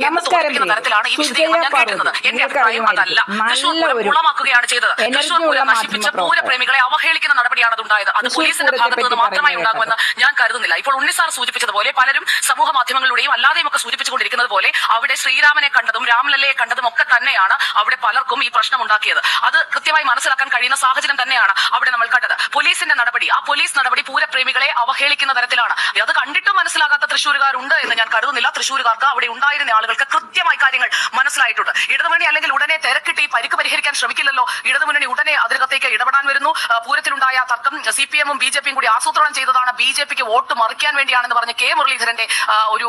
നമസ്കാരം. തരത്തിലാണ് ഈ വിശദീകരണം ഞാൻ കേട്ടിരുന്നത് എന്റെ നിങ്ങൾക്ക് അഭിപ്രായം അതല്ല തൃശൂർ പൂരം നല്ലൊരു കുളമാക്കുകയാണ് ചെയ്തത്. energy തൃശൂർ ഉള്ള പൂരം നശിപ്പിച്ച് പൂരപ്രേമികളെ അവഹേളിക്കുന്ന നടപടിയാണ് അതുണ്ടായത് അത് പോലീസിന്റെ ഭാഗത്ത് നിന്ന് മാത്രമായി ഉണ്ടാകുമെന്ന് ഞാൻ കരുതുന്നില്ല. ഇപ്പോൾ ഉണ്ണിസാർ സൂചിപ്പിച്ചതുപോലെ പലരും സമൂഹ മാധ്യമങ്ങളിലൂടെയും അല്ലാതെയും ഒക്കെ സൂചിപ്പിച്ചുകൊണ്ടിരിക്കുന്നത് പോലെ അവിടെ ശ്രീരാമനെ കണ്ടതും രാംലല്ലയെ കണ്ടതും ഒക്കെ തന്നെയാണ് അവിടെ പലർക്കും ഈ പ്രശ്നം ഉണ്ടാക്കിയത്. അത് കൃത്യമായി മനസ്സിലാക്കാൻ കഴിയുന്ന സാഹചര്യം തന്നെയാണ് അവിടെ നമ്മൾ കണ്ടത്. പോലീസിന്റെ നടപടി. ആ പോലീസ് നടപടി പൂരപ്രേമികളെ അവഹേളിക്കുന്ന തരത്തിലാണ്. അത് കണ്ടിട്ടും മനസ്സിലാകാത്ത തൃശ്ശൂരുകാരുണ്ട് എന്ന് ഞാൻ കരുതുന്നില്ല. തൃശ്ശൂരുകാർക്ക് അവിടെ ഉണ്ടായിരുന്ന ആളുകൾക്ക് കൃത്യമായി കാര്യങ്ങൾ മനസ്സിലായിട്ടുണ്ട്. ഇടതുമുന്നണി അല്ലെങ്കിൽ ഉടനെ തിരക്കിട്ട് ഈ പരിക്ക് പരിഹരിക്കാൻ ശ്രമിക്കില്ലല്ലോ. ഇടതുമുന്നണി ഉടനെ അതിനകത്തേക്ക് ഇടപെടാൻ വരുന്നു. പൂരത്തിലുണ്ടായ തർക്കം സി പി എമ്മും ബി ജെ പിയും കൂടി ആസൂത്രണം ചെയ്തതാണ്. ബി ജെ പിക്ക് വോട്ട് മറിക്കാൻ വേണ്ടിയാണെന്ന് പറഞ്ഞ കെ. മുരളീധരന്റെ ഒരു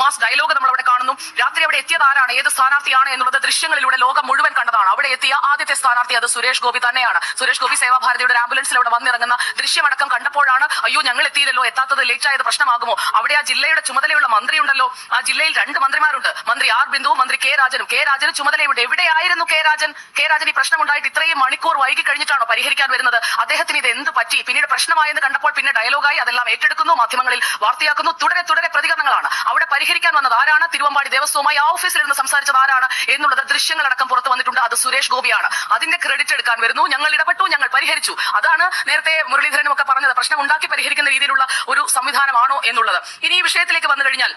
മാസ് ഡയലോഗ് നമ്മൾ അവിടെ കാണുന്നു. രാത്രി അവിടെ എത്തിയത് ആരാണ്? ഏത് സ്ഥാനാർത്ഥിയാണ് എന്നുള്ളത് ദൃശ്യങ്ങളിലൂടെ ലോകം മുഴുവൻ കണ്ടതാണ്. അവിടെ എത്തിയ ആദ്യത്തെ സ്ഥാനാർത്ഥി അത് സുരേഷ് ഗോപി തന്നെയാണ്. സുരേഷ് ഗോപി സേവാഭാരതിയുടെ ആംബുലൻസിൽ അവിടെ വന്നിറങ്ങുന്ന ദൃശ്യമടക്കം കണ്ടപ്പോഴാണ് അയ്യോ ഞങ്ങൾ എത്തിയില്ലല്ലോ എത്താത്തത് ലേറ്റ് ആയത് പ്രശ്നമാകുമോ? അവിടെ ആ ജില്ലയുടെ ചുമതലയുള്ള മന്ത്രിയുണ്ടല്ലോ. ആ ജില്ലയിൽ രണ്ട് മന്ത്രിമാരുണ്ട്. മന്ത്രി ആർ ബിന്ദു മന്ത്രി കെ രാജനും. കെ രാജന് ചുമതലയുണ്ട് എവിടെയായിരുന്നു കെ രാജൻ? കെ രാജൻ ഈ പ്രശ്നം ഉണ്ടായിട്ട് ഇത്രയും മണിക്കൂർ വൈകി കഴിഞ്ഞിട്ടാണോ പരിഹരിക്കാൻ വരുന്നത്? അദ്ദേഹത്തിന് ഇത് എന്ത് പറ്റി? പിന്നീട് പ്രശ്നമായെന്ന് കണ്ടപ്പോൾ പിന്നെ ഡയലോഗായി അതെല്ലാം ഏറ്റെടുക്കുന്നു മാധ്യമങ്ങളിൽ വാർത്തയാക്കുന്നു. തുടരെ തുടരെ പ്രതികരണങ്ങളാണ്. അവിടെ പരിഹരിക്കാൻ വന്നത് ആരാണ്? തിരുവമ്പാടി ദേവസ്വമായി ആ ഓഫീസിൽ ഇരുന്ന് സംസാരിച്ചത് ആരാണ്? എന്നുള്ളത് ദൃശ്യങ്ങളടക്കം പുറത്തു വന്നിട്ടുണ്ട്. അത് സുരേഷ് ഗോപിയാണ്. അതിന്റെ ക്രെഡിറ്റ് എടുക്കാൻ വരുന്നു. ഞങ്ങൾ ഇടപെട്ടു ഞങ്ങൾ പരിഹരിച്ചു. അതാണ് നേരത്തെ മുരളീധരനും ഒക്കെ പറഞ്ഞത്. പ്രശ്നം ഉണ്ടാക്കി പരിഹരിക്കുന്ന രീതിയിലുള്ള ഒരു സംവിധാനമാണോ എന്നുള്ളത്. ഇനി ഈ വിഷയത്തിലേക്ക് വന്നു കഴിഞ്ഞാൽ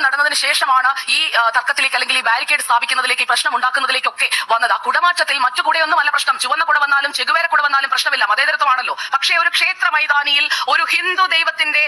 കുടമാറ്റം നടന്നതിന് ശേഷമാണ് ഈ തർക്കത്തിലേക്ക് അല്ലെങ്കിൽ ഈ ബാരിക്കേഡ് സ്ഥാപിക്കുന്നതിലേക്ക് പ്രശ്നം ഉണ്ടാക്കുന്നതിലേക്കൊക്കെ വന്നത്. ആ കുടമാറ്റത്തിൽ മറ്റു കൂടെയൊന്നുമല്ല പ്രശ്നം. ചുവന്ന കുട വന്നാലും ചെകുവേര കുട വന്നാലും പ്രശ്നമില്ല. മതേതരത്വമാണല്ലോ. പക്ഷേ ഒരു ക്ഷേത്ര മൈതാനിയിൽ ഒരു ഹിന്ദു ദൈവത്തിന്റെ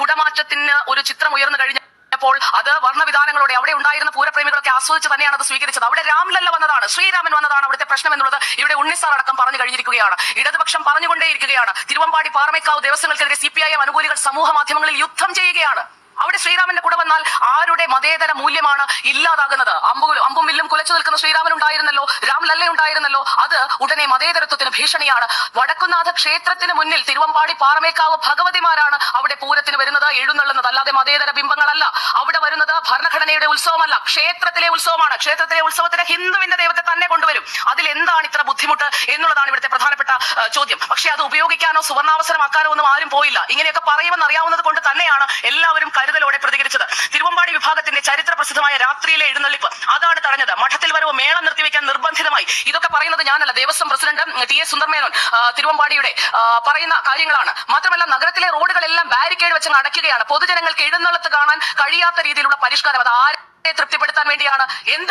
കുടമാറ്റത്തിന് ഒരു ചിത്രം ഉയർന്നു കഴിഞ്ഞ പ്പോൾ അത് വർണവിധാനങ്ങളോടെ അവിടെ ഉണ്ടായിരുന്ന പൂരപ്രേമികളൊക്കെ ആസ്വദിച്ച് തന്നെയാണ് അത് സ്വീകരിച്ചത്. അവിടെ രാംലല്ല വന്നതാണ്. ശ്രീരാമൻ വന്നതാണ് അവിടുത്തെ പ്രശ്നം എന്നുള്ളത് ഇവിടെ ഉണ്ണിസാർ അടക്കം പറഞ്ഞു കഴിഞ്ഞിരിക്കുകയാണ്. ഇടതുപക്ഷം പറഞ്ഞുകൊണ്ടേയിരിക്കുകയാണ്. തിരുവമ്പാടി പാറമേക്കാവ് ദേവസ്വങ്ങൾക്കെതിരെ സി പി ഐ എം അനുകൂലികൾ സമൂഹ മാധ്യമങ്ങളിൽ യുദ്ധം ചെയ്യുകയാണ്. അവിടെ ശ്രീരാമന്റെ കൂടെ വന്നാൽ ആരുടെ മതേതര മൂല്യമാണ് ഇല്ലാതാകുന്നത്? അമ്പു അമ്പും വില്ലും കുലച്ചു നിൽക്കുന്ന ശ്രീരാമൻ ഉണ്ടായിരുന്നല്ലോ? രാംലല്ല ഉണ്ടായിരുന്നല്ലോ? അത് ഉടനെ മതേതരത്വത്തിന് ഭീഷണിയാണ്. വടക്കുന്നാഥ ക്ഷേത്രത്തിന് മുന്നിൽ തിരുവമ്പാടി പാറമേക്കാവ് ഭഗവതിമാരാണ് പൂരത്തിന് വരുന്നത് എഴുന്നള്ളുന്നത് അല്ലാതെ മതേതര ബിംബങ്ങളല്ല. അവിടെ വരുന്നത് ഭരണഘടനയുടെ ഉത്സവമല്ല. ക്ഷേത്രത്തിലെ ഉത്സവമാണ്. ക്ഷേത്രത്തിലെ ഉത്സവത്തിന് ഹിന്ദുവിന്റെ ദൈവത്തെ തന്നെ കൊണ്ടുവരും. അതിൽ എന്താണ് ഇത്ര ബുദ്ധിമുട്ട് എന്നുള്ളതാണ് ഇവിടുത്തെ പ്രധാനപ്പെട്ട ചോദ്യം. പക്ഷേ അത് ഉപയോഗിക്കാനോ സുവർണാവസരമാക്കാനോ ഒന്നും ആരും പോയില്ല. ഇങ്ങനെയൊക്കെ പറയുമെന്ന് അറിയാവുന്നത് കൊണ്ട് തന്നെയാണ് എല്ലാവരും കരുതലോടെ തിരുവമ്പാടി വിഭാഗത്തിന്റെ ചരിത്ര പ്രസിദ്ധമായ രാത്രിയിലെ എഴുന്നള്ളിപ്പ് അതാണ് തടഞ്ഞത്. മഠത്തിൽ വരവ് മേളം നിർത്തിവെക്കാൻ നിർബന്ധിതമായി. ഇതൊക്കെ പറയുന്നത് ഞാനല്ല ദേവസ്വം പ്രസിഡന്റ് ടി എ സുന്ദർമേനോൻ തിരുവമ്പാടിയുടെ പറയുന്ന കാര്യങ്ങളാണ്. മാത്രമല്ല നഗരത്തിലെ റോഡുകളെല്ലാം ബാരിക്കേഡ് വെച്ച് അടയ്ക്കുകയാണ് പൊതുജനങ്ങൾക്ക് എഴുന്നള്ളത്ത് കാണാൻ കഴിയാത്ത രീതിയിലുള്ള പരിഷ്കാരം അത് ആരെ തൃപ്തിപ്പെടുത്താൻ വേണ്ടിയാണ്? എന്ത്